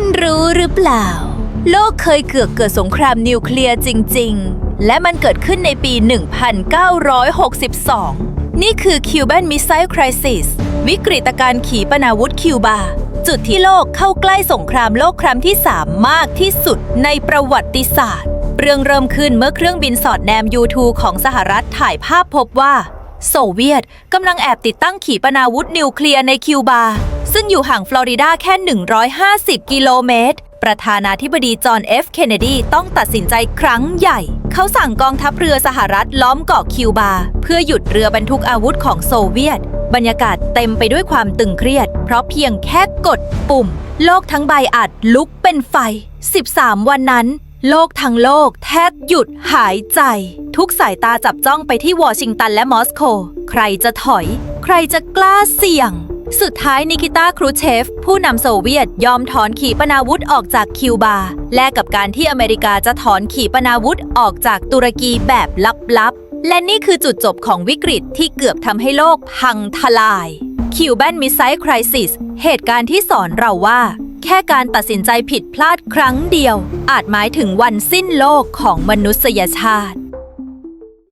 คุณรู้หรือเปล่า โลกเคยเกือบเกิดสงครามนิวเคลียร์จริง ๆ และมันเกิดขึ้นในปี 1962 นี่คือ Cuban Missile Crisis วิกฤตการณ์ขีปนาวุธคิวบา จุดที่โลกเข้าใกล้สงครามโลกครั้งที่ 3 มากที่สุดในประวัติศาสตร์ เรื่องเริ่มขึ้นเมื่อเครื่องบินสอดแนม U2 ของสหรัฐถ่ายภาพพบว่า โซเวียตกำลังแอบติดตั้งขีปนาวุธนิวเคลียร์ในคิวบา อยู่ห่างฟลอริดาแค่ 150 กิโลเมตร ประธานาธิบดีจอห์นเอฟเคนเนดีต้องตัดสินใจครั้งใหญ่ เขาสั่งกองทัพเรือสหรัฐล้อมเกาะคิวบา เพื่อหยุดเรือบรรทุกอาวุธของโซเวียต บรรยากาศเต็มไปด้วยความตึงเครียด เพราะเพียงแค่กดปุ่ม โลกทั้งใบอาจลุกเป็นไฟ 13 วันนั้นโลกทั้งโลกแทบหยุดหายใจ ทุกสายตาจับจ้องไปที่วอชิงตันและมอสโก ใครจะถอย ใครจะกล้าเสี่ยง สุดท้ายนิกิต้าครูเชฟ ผู้นำโซเวียตยอมถอนขีปนาวุธออกจากคิวบา แลกกับการที่อเมริกาจะถอนขีปนาวุธออกจากตุรกีแบบลับๆ และนี่คือจุดจบของวิกฤตที่เกือบทำให้โลกพังทลาย Cuban Missile Crisis เหตุการณ์ที่สอนเราว่า แค่การตัดสินใจผิดพลาดครั้งเดียว อาจหมายถึงวันสิ้นโลกของมนุษยชาติ